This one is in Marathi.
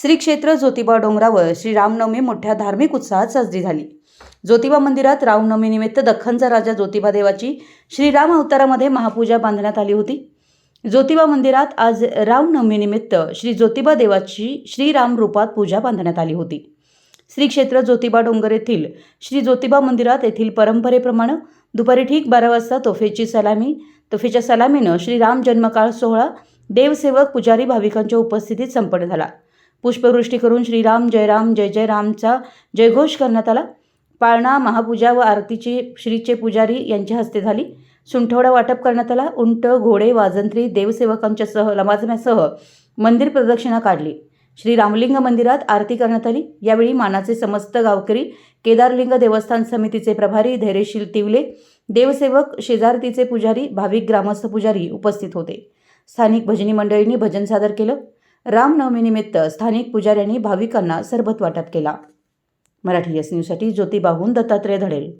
श्री क्षेत्र ज्योतिबा डोंगरावर श्री रामनवमी मोठ्या धार्मिक उत्साहात साजरी झाली. ज्योतिबा मंदिरात रामनवमीनिमित्त दख्खनचा राजा ज्योतिबा देवाची श्रीराम अवतारामध्ये महापूजा बांधण्यात आली होती. ज्योतिबा मंदिरात आज रामनवमीनिमित्त श्री ज्योतिबा देवाची श्रीराम रूपात पूजा बांधण्यात आली होती. श्री क्षेत्र ज्योतिबा डोंगर येथील श्री ज्योतिबा मंदिरात येथील परंपरेप्रमाणे दुपारी ठीक बारा वाजता तोफेची सलामी तोफेच्या सलामीनं श्रीराम जन्मकाळ सोहळा देवसेवक पुजारी भाविकांच्या उपस्थितीत संपन्न झाला. पुष्पवृष्टी करून श्रीराम जयराम जय जय रामचा जयघोष करण्यात आला. पाळणा महापूजा व आरतीची श्रीचे पुजारी यांच्या हस्ते झाली. सुंठवडा वाटप करण्यात आला. उंट घोडे वाजंत्री देवसेवकांच्या सह लमाजम्यासह मंदिर प्रदक्षिणा काढली. श्री रामलिंग मंदिरात आरती करण्यात आली. यावेळी मानाचे समस्त गावकरी केदारलिंग देवस्थान समितीचे प्रभारी धैर्यशील तिवले देवसेवक शेजारतीचे पुजारी भाविक ग्रामस्थ पुजारी उपस्थित होते. स्थानिक भजनी मंडळींनी भजन सादर केलं. रामनवमीनिमित्त स्थानिक पुजाऱ्यांनी भाविकांना सरबत वाटप केला. मराठी एस न्यूजसाठी ज्योतिबाहून दत्तात्रय धडेल.